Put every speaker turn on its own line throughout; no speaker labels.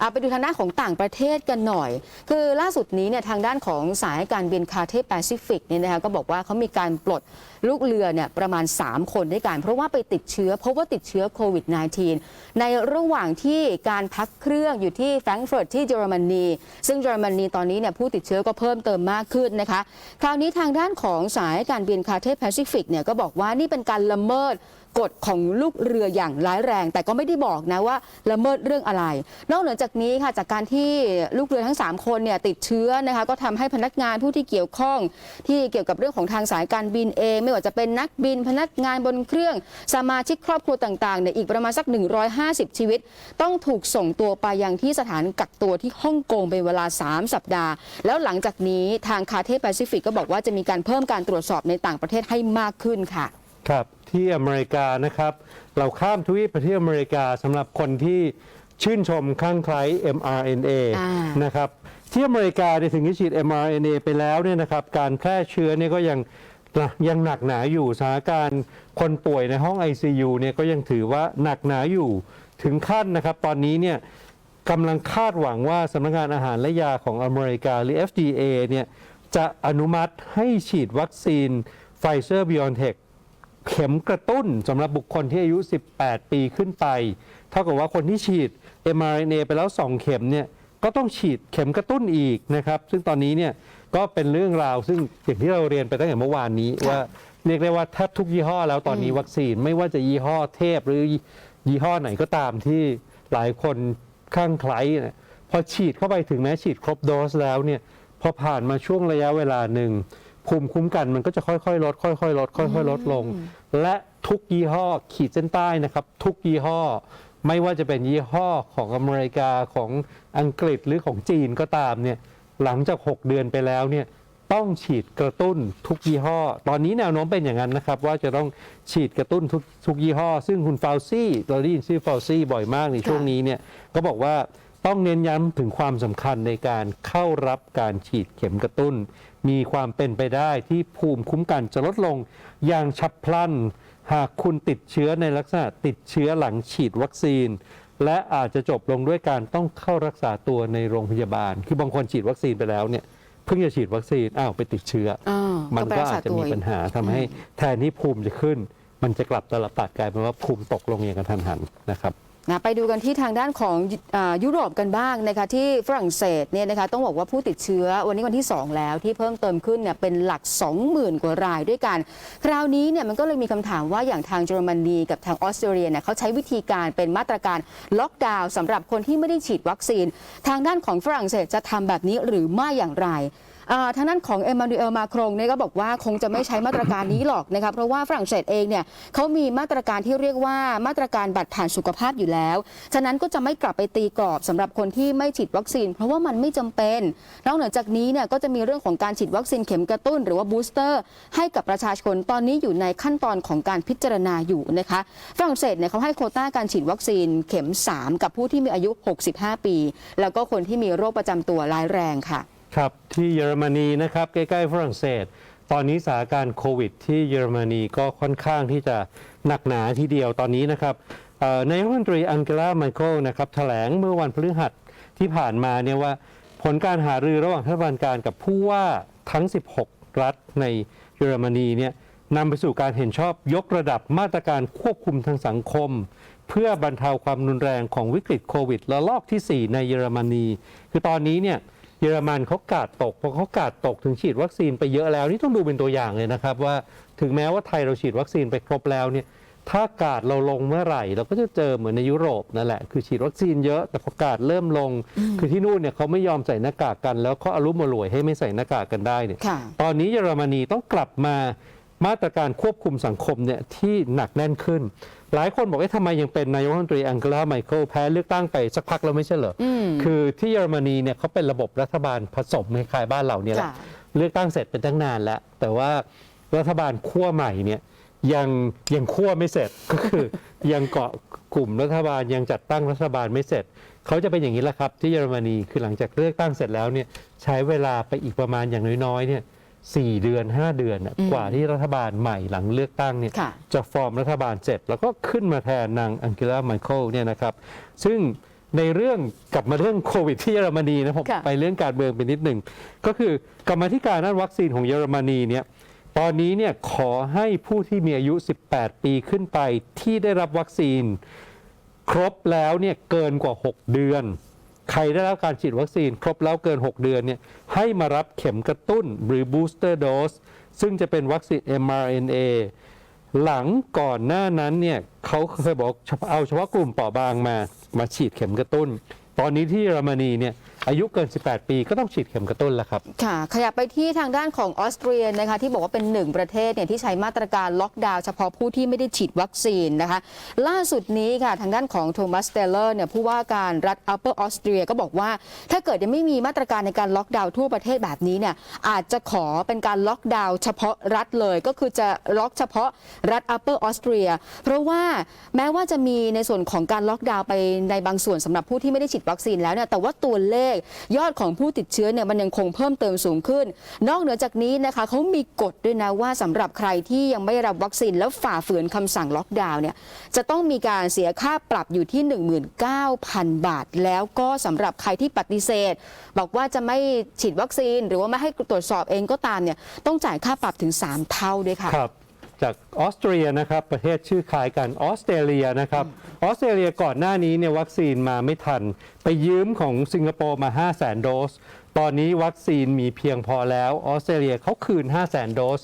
อาไปดูทางด้านของต่างประเทศกันหน่อย คือล่าสุดนี้เนี่ยทางด้านของสายการบินคาเทแปซิฟิกเนี่ยนะคะก็บอกว่าเขามีการปลด ลูกเรือเนี่ยประมาณ 3 คนด้วยกัน เพราะว่าไปติดเชื้อเพราะว่าติดเชื้อโควิด -19 ในระหว่างที่การพักเครื่องอยู่ที่แฟรงก์เฟิร์ตที่เยอรมนีซึ่งเยอรมนีตอนนี้เนี่ยผู้ติดเชื้อก็เพิ่มเติมมากขึ้นนะคะคราวนี้ทางด้านของสายการบินคาเทแปซิฟิกเนี่ยก็บอกว่านี่เป็นการละเมิดกฎของลูกเรืออย่างร้ายแรง แต่ก็ไม่ได้บอกนะว่าละเมิดเรื่องอะไร นอกเหนือจากนี้ค่ะจากการที่ลูกเรือทั้ง 3 คนเนี่ยติดเชื้อนะคะก็ทำให้พนักงานผู้ที่เกี่ยวข้องที่เกี่ยวกับเรื่องของทางสายการบินเองไม่ว่าจะเป็นนักบินพนักงานบนเครื่อง สมาชิกครอบครัวต่างๆเนี่ยอีกประมาณสัก 150 ชีวิต ต้องถูกส่งตัวไปยังที่สถานกักตัวที่ฮ่องกงเป็นเวลา 3 สัปดาห์ แล้วหลังจากนี้ทางคาเทแปซิฟิกก็บอกว่าจะมีการเพิ่มการตรวจสอบในต่างประเทศให้มากขึ้นค่ะ
ครับที่อเมริกานะครับ เราข้ามทวีปไปที่อเมริกาสำหรับคนที่ชื่นชมข้างไคล้ mRNA
อ่า
นะครับที่อเมริกาเนี่ยถึงที่ฉีด mRNA ไปแล้วเนี่ยนะครับการแพร่เชื้อเนี่ยก็ยัง นะยังหนักหนาอยู่สถานการณ์คนป่วยในห้อง ICU เนี่ยก็ยังถือว่าหนักหนาอยู่ถึงขั้นนะครับ ตอนนี้เนี่ยกำลังคาดหวังว่าสำนักงานอาหารและยาของอเมริกาหรือ FDA เนี่ยจะอนุมัติให้ฉีดวัคซีนไฟเซอร์บิออนเทคเข็มกระตุ้นสำหรับบุคคลที่อายุ 18 ปีขึ้นไป เท่ากับว่าคนที่ฉีด mRNA ไปแล้ว 2 เข็มเนี่ย ก็ต้องฉีดเข็มกระตุ้นอีกนะครับ ซึ่งตอนนี้เนี่ยก็เป็นเรื่องราวซึ่งอย่างที่เราเรียนไปตั้งแต่เมื่อวานนี้
ค่ะ
ว่าเรียกได้ว่าแทบทุกยี่ห้อแล้วตอนนี้วัคซีนไม่ว่าจะยี่ห้อเทพหรือยี่ห้อไหนก็ตามที่หลายคนข้างไคล้เนี่ยพอฉีดเข้าไปถึงแม้ฉีดครบโดสแล้วเนี่ยพอผ่านมาช่วงระยะเวลาหนึ่งภูมิคุ้มกันมันก็จะค่อยๆลดค่อยๆลดค่อยๆลดลง และทุกยี่ห้อขีดเส้นใต้นะครับ ทุกยี่ห้อ ไม่ว่าจะเป็นยี่ห้อของอเมริกาของอังกฤษหรือของจีนก็ตามเนี่ยหลังจาก 6 เดือนไปแล้วเนี่ยต้องฉีดกระตุ้นทุกยี่ห้อ ตอนนี้แนวโน้มเป็นอย่างนั้นนะครับ ว่าจะต้องฉีดกระตุ้นทุกทุกยี่ห้อ ซึ่งคุณฟาวซี่เราได้ยินชื่อฟาวซี่บ่อยมากในช่วงนี้เนี่ยก็บอกว่าต้องเน้นย้ำถึงความสำคัญในการเข้ารับการฉีดเข็มกระตุ้น มีความเป็นไปได้ที่ภูมิคุ้มกันจะลดลงอย่างฉับพลัน หากคุณติดเชื้อในลักษณะติดเชื้อหลังฉีดวัคซีน และอาจจะจบลงด้วยการต้องเข้ารักษาตัวในโรงพยาบาล คือบางคนฉีดวัคซีนไปแล้วเนี่ยเพิ่งจะฉีดวัคซีนอ้าวไปติดเชื้อ
อ่า
มัน
ไป
ก็
รัษ
อาจจะ
ตัว
มี
อีก
ปัญหาทำให้แทนที่ภูมิจะขึ้น มันจะกลับตลปัดกลายเป็นว่าภูมิตกลงอย่างกระทันหันนะครับ
นะไปดูกันที่ทางด้านของอยุโรปกันบ้างนะคะที่ฝรั่งเศสเนี่ยนะคะต้องบอกว่าผู้ติดเชื้อวันนี้วันที่ 2 แล้วที่เพิ่มเติมขึ้นเนี่ยเป็นหลัก 20,000 กว่ารายด้วยกัน คราวนี้เนี่ยมันก็เลยมีคำถามว่าอย่างทางเยอรมนีกับทางออสเตรเลียเนี่ยเขาใช้วิธีการเป็นมาตรการล็อกดาวน์สำหรับคนที่ไม่ได้ฉีดวัคซีน ทางด้านของฝรั่งเศสจะทำแบบนี้หรือไม่อย่างไร ทางด้านของเอมานูเอลมาครงเนี่ยก็บอกว่าคงจะไม่ใช้มาตรการนี้หรอกนะคะเพราะว่าฝรั่งเศสเองเนี่ยเขามีมาตรการที่เรียกว่ามาตรการบัตรผ่านสุขภาพอยู่แล้ว ฉะนั้นก็จะไม่กลับไปตีกรอบสำหรับคนที่ไม่ฉีดวัคซีน เพราะว่ามันไม่จำเป็นนอกเหนือจากนี้เนี่ยก็จะมีเรื่องของการฉีดวัคซีนเข็มกระตุ้น หรือว่าบูสเตอร์ ให้กับประชาชนตอนนี้อยู่ในขั้นตอนของการพิจารณาอยู่นะคะฝรั่งเศสเนี่ยเขาให้โคต้าการฉีดวัคซีนเข็ม 3 กับผู้ที่มีอายุ 65 ปี แล้วก็คนที่มีโรคประจำตัวร้ายแรงค่ะ
ครับที่เยอรมนีนะครับใกล้ๆฝรั่งเศส ตอนนี้สถานการณ์โควิด ที่เยอรมนีก็ค่อนข้างที่จะหนักหนาทีเดียวตอนนี้นะครับนายรัฐมนตรีอังเกลาไมเคิลนะครับแถลงเมื่อวันพฤหัสที่ผ่านมาเนี่ยว่าผลการหารือระหว่างรัฐบาลการกับผู้ว่าทั้ง 16 รัฐในเยอรมนีเนี่ยนำไปสู่การเห็นชอบยกระดับมาตรการควบคุมทางสังคม เพื่อบรรเทาความรุนแรงของวิกฤตโควิดระลอกทีสี่4 ในเยอรมนี คือตอนนี้เนี่ย เยอรมันเขากาดตกพอเขากาดตกถึงฉีดวัคซีนไปเยอะแล้วนี่ต้องดูเป็นตัวอย่างเลยนะครับว่าถึงแม้ว่าไทยเราฉีดวัคซีนไปครบแล้วเนี่ยถ้ากาดเราลงเมื่อไหร่ เราก็จะเจอเหมือนในยุโรปนั่นแหละ คือฉีดวัคซีนเยอะแต่พอกาดเริ่มลง คือที่นู่นเนี่ยเขาไม่ยอมใส่หน้ากากกัน แล้วเขาอารุมอร่วยให้ไม่ใส่หน้ากากกันได้เนี่ย
ค่ะ
ตอนนี้เยอรมนีต้องกลับมา มาตรการควบคุมสังคมเนี่ยที่หนักแน่นขึ้น หลายคนบอกว่าทำไมยังเป็นนายกรัฐมนตรีอังเกลาไมเคิลแพ้เลือกตั้งไปสักพักแล้วไม่ใช่เหรออ
ม
คือที่เยอรมนีเนี่ยเขาเป็นระบบรัฐบาลผสมคล้ายๆบ้านเราเนี่ยแหละ
ค่ะ
เลือกตั้งเสร็จเป็นตั้งนานแล้ว แต่ว่ารัฐบาลขั้วใหม่เนี่ยยังยังขั้วไม่เสร็จก็คือยังเกาะกลุ่มรัฐบาลยังจัดตั้งรัฐบาลไม่เสร็จ เขาจะเป็นอย่างนี้แหละครับ ที่เยอรมนีคือหลังจากเลือกตั้งเสร็จแล้วเนี่ยใช้เวลาไปอีกประมาณอย่างน้อยๆเนี่ย สี่เดือน5เดือนน่ะ
อืม
กว่าที่รัฐบาลใหม่หลังเลือกตั้งเนี่ย
ค่ะ
จะฟอร์มรัฐบาลเสร็จแล้วก็ขึ้นมาแทนนางอังเกลาไมเคิลเนี่ยนะครับ ซึ่งในเรื่องกลับมาเรื่องโควิดที่เยอรมนีนะผม
ค่ะ
ไปเรื่องการเมืองไปนิดหนึ่ง ก็คือกรรมาธิการด้านวัคซีนของเยอรมนีเนี่ยตอนนี้เนี่ยขอให้ผู้ที่มีอายุ 18 ปีขึ้นไปที่ได้รับวัคซีน ครบแล้วเนี่ยเกินกว่า 6 เดือน ใครได้รับการฉีดวัคซีนครบแล้วเกิน 6 เดือนเนี่ยให้มารับเข็มกระตุ้นหรือ booster dose ซึ่งจะเป็นวัคซีน mRNA หลังก่อนหน้านั้นเนี่ยเขาเคยบอกเอาเฉพาะกลุ่มเปราะบางมามาฉีดเข็มกระตุ้น ตอนนี้ที่เยอรมนีเนี่ย อายุเกิน 18 ปีก็ต้องฉีดเข็มกระตุ้นแล้วครับ
ค่ะ ขยับไปที่ทางด้านของออสเตรียนะคะที่บอกว่าเป็นหนึ่งประเทศเนี่ยที่ใช้มาตรการล็อกดาวน์เฉพาะผู้ที่ไม่ได้ฉีดวัคซีนนะคะ ล่าสุดนี้ค่ะทางด้านของโทมัสเตเลอร์เนี่ยผู้ว่าการรัฐอัปเปอร์ออสเตรียก็บอกว่า ถ้าเกิดยังไม่มีมาตรการในการล็อกดาวน์ทั่วประเทศแบบนี้เนี่ยอาจจะขอเป็นการล็อกดาวน์เฉพาะรัฐเลยก็คือจะล็อกเฉพาะรัฐอัปเปอร์ออสเตรียเพราะว่าแม้ว่าจะมีในส่วนของการล็อกดาวน์ไปในบางส่วนสำหรับผู้ที่ไม่ได้ฉีดวัคซีนแล้วเนี่ยแต่ว่าตัวเลขยอดของผู้ติดเชื้อเนี่ยมันยังคงเพิ่มเติมสูงขึ้น นอกเหนือจากนี้นะคะเขามีกฎด้วยนะว่าสำหรับใครที่ยังไม่รับวัคซีนแล้วฝ่าฝืนคำสั่งล็อกดาวน์เนี่ยจะต้องมีการเสียค่าปรับอยู่ที่ 19,000 บาท แล้วก็สำหรับใครที่ปฏิเสธ บอกว่าจะไม่ฉีดวัคซีน หรือว่าไม่ให้ตรวจสอบเองก็ตามเนี่ยต้องจ่ายค่าปรับถึง 3 เท่าด้วยค่ะ
ครับ จากออสเตรียนะครับประเทศชื่อคล้ายกันออสเตรเลียนะครับออสเตรเลียก่อนหน้านี้เนี่ยวัคซีนมาไม่ทัน ไปยืมของสิงคโปร์มา 5 0 0 0 0 0 โดส ตอนนี้วัคซีนมีเพียงพอแล้วออสเตรเลียเขาคืน 5 0 0 0 0 0 โดส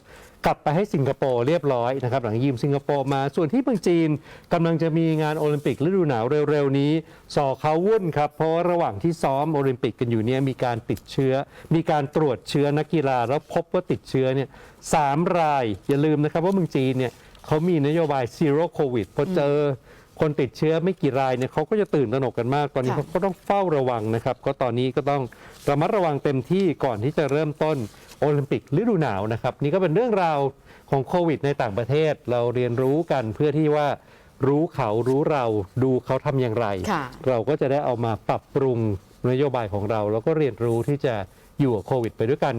กลับไปให้สิงคโปร์เรียบร้อยนะครับหลังยืมสิงคโปร์มา ส่วนที่เมืองจีนกำลังจะมีงานโอลิมปิกฤดูหนาวเร็วๆนี้สอเขาวุ่นครับ เพราะว่าระหว่างที่ซ้อมโอลิมปิกกันอยู่เนี่ยมีการติดเชื้อ มีการตรวจเชื้อนักกีฬา แล้วพบว่าติดเชื้อเนี่ยสามรายอย่าลืมนะครับว่าเมืองจีนเนี่ยเขามีนโยบายซีโร่โควิดพอเจอ คนติดเชื้อไม่กี่รายเนี่ยเขาก็จะตื่นตระหนกกันมาก ตอนนี้
ค่ะ
เขาก็ต้องเฝ้าระวังนะครับ ก็ตอนนี้ก็ต้องระมัดระวังเต็มที่ก่อนที่จะเริ่มต้นโอลิมปิกฤดูหนาวนะครับ นี่ก็เป็นเรื่องราวของโควิดในต่างประเทศ เราเรียนรู้กันเพื่อที่ว่ารู้เขารู้เราดูเขาทำอย่างไร
ค่ะ
เราก็จะได้เอามาปรับปรุงนโยบายของเรา แล้วก็เรียนรู้ที่จะอยู่กับโควิดไปด้วยกัน